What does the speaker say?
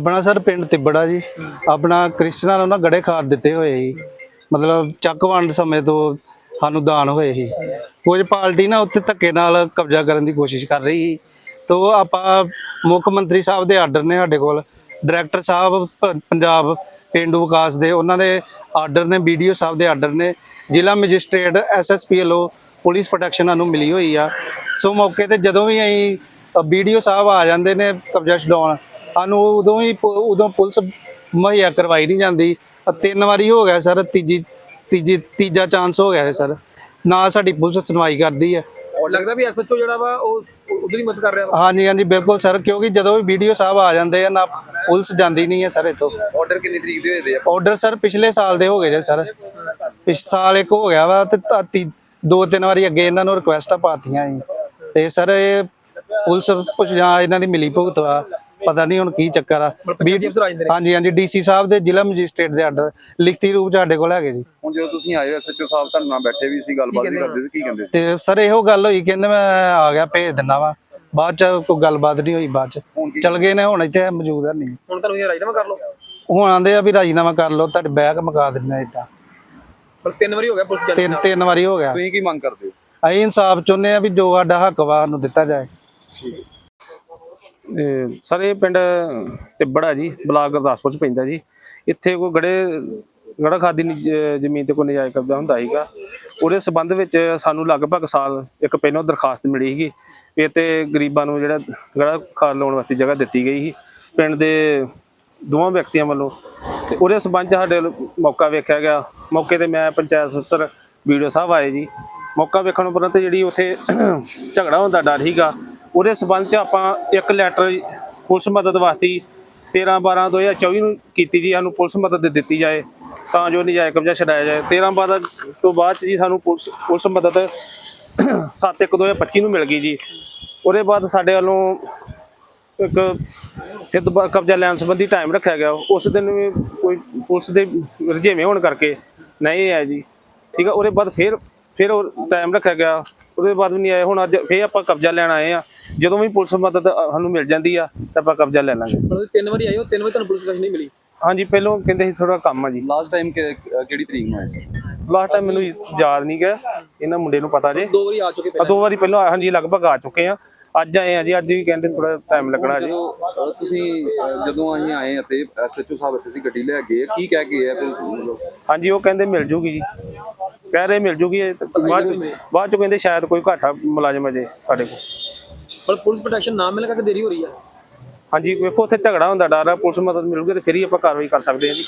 ਆਪਣਾ ਸਰ ਪਿੰਡ ਤਿੱਬੜਾ ਜੀ। ਆਪਣਾ ਕ੍ਰਿਸਚਨਾਂ ਨੂੰ ਨਾ ਗੜੇ ਖਾਦ ਦਿੱਤੇ ਹੋਏ ਸੀ। ਮਤਲਬ ਚੱਕ ਵੰਡ ਸਮੇਂ ਤੋਂ ਸਾਨੂੰ ਦਾਨ ਹੋਏ ਸੀ। ਕੁਝ ਪਾਰਟੀ ਨਾ ਉੱਥੇ ਧੱਕੇ ਨਾਲ ਕਬਜ਼ਾ ਕਰਨ ਦੀ ਕੋਸ਼ਿਸ਼ ਕਰ ਰਹੀ ਸੀ। ਤੋ ਆਪਾਂ ਮੁੱਖ ਮੰਤਰੀ ਸਾਹਿਬ ਦੇ ਆਰਡਰ ਨੇ ਸਾਡੇ ਕੋਲ, ਡਾਇਰੈਕਟਰ ਸਾਹਿਬ ਪੰਜਾਬ ਪਿੰਡੂ ਵਿਕਾਸ ਦੇ ਉਹਨਾਂ ਦੇ ਆਰਡਰ ਨੇ ਵੀਡੀਓ ਸਾਹਿਬ ਦੇ ਆਰਡਰ ਨੇ, ਜ਼ਿਲ੍ਹਾ ਮੈਜਿਸਟ੍ਰੇਟ ਐਸਐਸਪੀ ਵੱਲੋਂ ਪੁਲਿਸ ਪ੍ਰੋਟੈਕਸ਼ਨ ਸਾਨੂੰ ਮਿਲੀ ਹੋਈ ਆ। ਸੋ ਮੌਕੇ ਤੇ ਜਦੋਂ ਵੀ ਅਸੀਂ ਵੀਡੀਓ ਸਾਹਿਬ ਆ ਜਾਂਦੇ ਨੇ ਕਬਜ਼ਾ ਛਡਾਉਣ ਸਾਨੂੰ ਉਦੋਂ ਹੀ ਉਦੋਂ ਪੁਲਿਸ ਮੁਹੱਈਆ ਕਰਵਾਈ ਨਹੀਂ ਜਾਂਦੀ ਤਿੰਨ ਵਾਰੀ ਹੋ ਗਿਆ ਸਰ ਤੀਜੀ ਤੀਜੀ ਤੀਜਾ ਚਾਂਸ ਹੋ ਗਿਆ ਹੈ ਸਰ। ਨਾ ਸਾਡੀ ਪੁਲਿਸ ਸੁਣਵਾਈ ਕਰਦੀ ਹੈ। ਔਰ ਲੱਗਦਾ ਵੀ ਐਸਐਚਓ ਜਿਹੜਾ ਵਾ ਉਹ ਉਧਰ ਹੀ ਮਦਦ ਕਰ ਰਿਹਾ ਵਾ? ਹਾਂਜੀ ਹਾਂਜੀ ਬਿਲਕੁਲ ਸਰ ਕਿਉਂਕਿ ਜਦੋਂ ਵੀ ਵੀਡੀਓ ਸਾਹਿਬ ਆ ਜਾਂਦੇ ਆ ਨਾ ਪੁਲਿਸ ਜਾਂਦੀ ਨਹੀਂ ਹੈ ਸਰ ਇੱਥੋਂ। ਆਰਡਰ ਕਿੰਨੀ ਤਰੀਕ ਦੇ ਹੋਏ ਦੇ ਆ? ਆਰਡਰ ਸਰ ਪਿਛਲੇ ਸਾਲ ਦੇ ਹੋ ਗਏ ਜੇ ਸਰ। ਪਿਛ ਸਾਲ ਇੱਕ ਹੋ ਗਿਆ ਵਾ ਤੇ ਤਾ- ਤੀ- ਦੋ ਤਿੰਨ ਵਾਰੀ ਅੱਗੇ ਇਹਨਾਂ ਨੂੰ ਰਿਕੁਐਸਟਾਂ ਪਾਤੀਆਂ ਸੀ ਤੇ ਸਰ ਇਹ ਪੁਲਿਸ ਕੁਛ ਜਾਂ ਇਹਨਾਂ ਦੀ ਮਿਲੀ ਭੁਗਤ ਵਾ। ਪਤਾ ਨਹੀਂ ਹੁਣ ਕੀ ਚੱਕਰ ਆ। ਨੇ। ਹਾਂਜੀ ਹਾਂਜੀ ਡੀਸੀ ਸਾਹਿਬ ਦੇ ਜ਼ਿਲ੍ਹਾ ਮੈਜਿਸਟ੍ਰੇਟ ਦੇ ਆਰਡਰ ਲਿਖਤੀ ਰੂਪ 'ਚ ਸਾਡੇ ਕੋਲ ਹੈਗੇ ਜੀ। ਹੁਣ ਜਦੋਂ ਤੁਸੀਂ ਆਏ ਐਸਐਚਓ ਸਾਹਿਬ ਤੁਹਾਡੇ ਨਾਲ ਬੈਠੇ ਵੀ ਸੀ ਗੱਲਬਾਤ ਵੀ ਕਰਦੇ ਸੀ ਕੀ ਕਹਿੰਦੇ ਸੀ? ਤੇ ਸਰ ਇਹੋ ਗੱਲ ਹੋਈ ਕਹਿੰਦੇ ਮੈਂ ਆ ਗਿਆ ਭੇਜ ਦਿੰਦਾ ਵਾ। ਬਾਅਦ ਚ ਕੋਈ ਗੱਲਬਾਤ ਨਹੀਂ ਹੋਈ ਬਾਅਦ ਚ। ਚਲ ਗਏ ਨੇ ਹੁਣ ਇੱਥੇ ਮੌਜੂਦ ਹੈ ਨਹੀਂ। ਹੁਣ ਤੁਹਾਨੂੰ ਇਹ ਰਾਜਨਾਮਾ ਕਰ ਲਓ। ਹੁਣ ਆਂਦੇ ਆ ਵੀ ਰਾਜੀਨਾਮਾ ਕਰ ਲਓ ਤੁਹਾਡੇ ਬੈਗ ਮੁਕਾ ਦਿੰਦੇ ਇਦਾਂ। ਪਰ ਤਿੰਨ ਵਾਰੀ ਹੋ ਗਿਆ ਪੁਲਿਸ ਜਾਂਦੀ ਤਿੰਨ ਤਿੰਨ ਵਾਰੀ ਹੋ ਗਿਆ। ਤੁਸੀਂ ਕੀ ਮੰਗ ਕਰਦੇ ਹੋ? ਅਸੀਂ ਇਨਸਾਫ ਚਾਹੁੰਦੇ ਆ ਵੀ ਜੋ ਸਾਡਾ ਹੱਕ ਵਾ ਸਾਨੂੰ ਦਿੱਤਾ ਜਾਏ। ਇਹ ਸਰ, ਇਹ ਪਿੰਡ ਤਿੱਬੜਾ ਜੀ, ਬਲਾਕ ਗੁਰਦਾਸਪੁਰ ਚ ਪੈਂਦਾ ਜੀ। ਇੱਥੇ ਕੋਈ ਗੜੇ, ਗੜਾ ਖਾਦੀ ਨੀ- ਜ਼ਮੀਨ ਤੇ ਕੋਈ ਨਜਾਇਜ਼ ਕਬਜ਼ਾ ਹੁੰਦਾ ਸੀਗਾ। ਉਹਦੇ ਸਬੰਧ ਵਿੱਚ ਸਾਨੂੰ ਲਗਭਗ ਸਾਲ ਇੱਕ ਪਹਿਲਾਂ ਦਰਖਾਸਤ ਮਿਲੀ ਸੀਗੀ ਵੀ ਇੱਥੇ ਗਰੀਬਾਂ ਨੂੰ ਜਿਹੜਾ ਗੜਾ ਖਾਦ ਲਾਉਣ ਵਾਸਤੇ ਜਗ੍ਹਾ ਦਿੱਤੀ ਗਈ ਸੀ। ਪਿੰਡ ਦੇ ਦੋਵਾਂ ਵਿਅਕਤੀਆਂ ਵੱਲੋਂ। ਤੇ ਉਹਦੇ ਸਬੰਧ 'ਚ ਸਾਡੇ ਮੌਕਾ ਵੇਖਿਆ ਗਿਆ। ਮੌਕੇ ਤੇ ਮੈਂ ਪੰਚਾਇਤ ਅਫਸਰ ਵੀਡੀਓ ਸਾਹਿਬ ਆਏ ਜੀ। ਮੌਕਾ ਵੇਖਣ ਉਪਰੰਤ ਜਿਹੜੀ ਉੱਥੇ ਝਗੜਾ ਹੁੰਦਾ ਡਰ ਸੀਗਾ ਉਹਦੇ ਸਬੰਧ 'ਚ ਆਪਾਂ ਇੱਕ ਲੈਟਰ ਪੁਲਿਸ ਮਦਦ ਵਾਸਤੇ 13 12 2024 ਨੂੰ ਕੀਤੀ ਜੀ, ਸਾਨੂੰ ਪੁਲਿਸ ਮਦਦ ਦਿੱਤੀ ਜਾਏ, ਤਾਂ ਜੋ ਨਜਾਇਜ਼ ਕਬਜ਼ਾ ਛਡਾਇਆ ਜਾਏ। 13 12 ਤੋਂ ਬਾਅਦ 'ਚ ਜੀ ਸਾਨੂੰ ਪੁਲਿਸ ਪੁਲਿਸ ਮਦਦ 7 1 2025 ਨੂੰ ਮਿਲ ਗਈ ਜੀ। ਉਹਦੇ ਬਾਅਦ ਸਾਡੇ ਵੱਲੋਂ ਇੱਕ ਫਿਰ ਦੁਬਾਰਾ ਕਬਜ਼ਾ ਲੈਣ ਸੰਬੰਧੀ ਟਾਈਮ ਰੱਖਿਆ ਗਿਆ। ਉਸ ਦਿਨ ਵੀ ਕੋਈ ਪੁਲਿਸ ਦੇ ਰੁਝੇਵੇਂ ਹੋਣ ਕਰਕੇ ਨਹੀਂ ਆਇਆ ਜੀ। ਠੀਕ ਆ, ਉਹਦੇ ਬਾਅਦ ਫਿਰ ਫਿਰ ਉਹ ਟਾਈਮ ਰੱਖਿਆ ਗਿਆ। ਉਹਦੇ ਬਾਅਦ ਵੀ ਨਹੀਂ ਆਏ। ਹੁਣ ਅੱਜ ਫੇਰ ਆਪਾਂ ਕਬਜ਼ਾ ਲੈਣ ਆਏ ਆ। ਜਦੋਂ ਵੀ ਪੁਲਿਸ ਮਦਦ ਸਾਨੂੰ ਮਿਲ ਜਾਂਦੀ ਆ ਤਾਂ ਆਪਾਂ ਕਬਜ਼ਾ ਲੈ ਲਾਂਗੇ। ਤਿੰਨ ਵਾਰੀ ਆਏ ਹੋ ਤਿੰਨ ਵਾਰੀ ਤੁਹਾਨੂੰ ਪੁਲਿਸ ਨਹੀਂ ਮਿਲੀ? ਹਾਂਜੀ ਪਹਿਲੋਂ ਕਹਿੰਦੇ ਸੀ ਥੋੜਾ ਕੰਮ ਆ ਜੀ। ਲਾਸਟ ਟਾਈਮ ਕਿਹੜੀ ਤਰੀਕ ਨੂੰ ਆਏ ਸੀ? ਲਾਸਟ ਟਾਈਮ ਮੈਨੂੰ ਯਾਦ ਨਹੀਂ ਗਿਆ। ਇਹਨਾਂ ਮੁੰਡੇ ਨੂੰ ਪਤਾ ਜੇ। ਦੋ ਵਾਰੀ ਆ ਚੁੱਕੇ ਆ ਦੋ ਵਾਰੀ ਪਹਿਲਾਂ ਆਏ, ਹਾਂਜੀ ਲਗਭਗ ਆ ਚੁੱਕੇ ਆ। ਅੱਜ ਆਏ ਆ ਜੀ ਅੱਜ ਵੀ ਕਹਿੰਦੇ ਥੋੜਾ ਟਾਈਮ ਲੱਗਣਾ ਜੀ। ਜਦੋਂ ਅਹ, ਤੁਸੀਂ ਅਹ, ਜਦੋਂ ਅਸੀਂ ਆਏ ਅਤੇ ਐਸਐਚਓ ਸਾਹਿਬ ਇੱਥੇ ਸੀ ਗੱਡੀ ਲੈ ਗਏ ਕੀ ਕਹਿ ਕੇ ਆ ਮਤਲਬ ਹਾਂਜੀ ਉਹ ਕਹਿੰਦੇ ਮਿਲ ਜੂਗੀ ਜੀ। ਕਹਿ ਰਹੇ ਮਿਲ ਜੂਗੀ ਇਹ ਤਾਂ ਬਾਅਦ ਚ ਬਾਅਦ ਚ ਕਹਿੰਦੇ ਸ਼ਾਇਦ ਕੋਈ ਘਾਟਾ ਮੁਲਾਜ਼ਮ ਅਜੇ ਸਾਡੇ ਕੋਲ। ਪਰ ਪੁਲਿਸ ਪ੍ਰੋਟੈਕਸ਼ਨ ਨਾ ਮਿਲਣ ਕਰਕੇ ਦੇਰੀ ਹੋ ਰਹੀ ਆ। ਹਾਂਜੀ ਵੇਖੋ ਉੱਥੇ ਝਗੜਾ ਹੁੰਦਾ ਡਰ ਆ ਪੁਲਿਸ ਮਦਦ ਮਿਲੂਗੀ ਤੇ ਫਿਰ ਹੀ ਆਪਾਂ ਕਾਰਵਾਈ ਕਰ ਸਕਦੇ ਹਾਂ ਜੀ।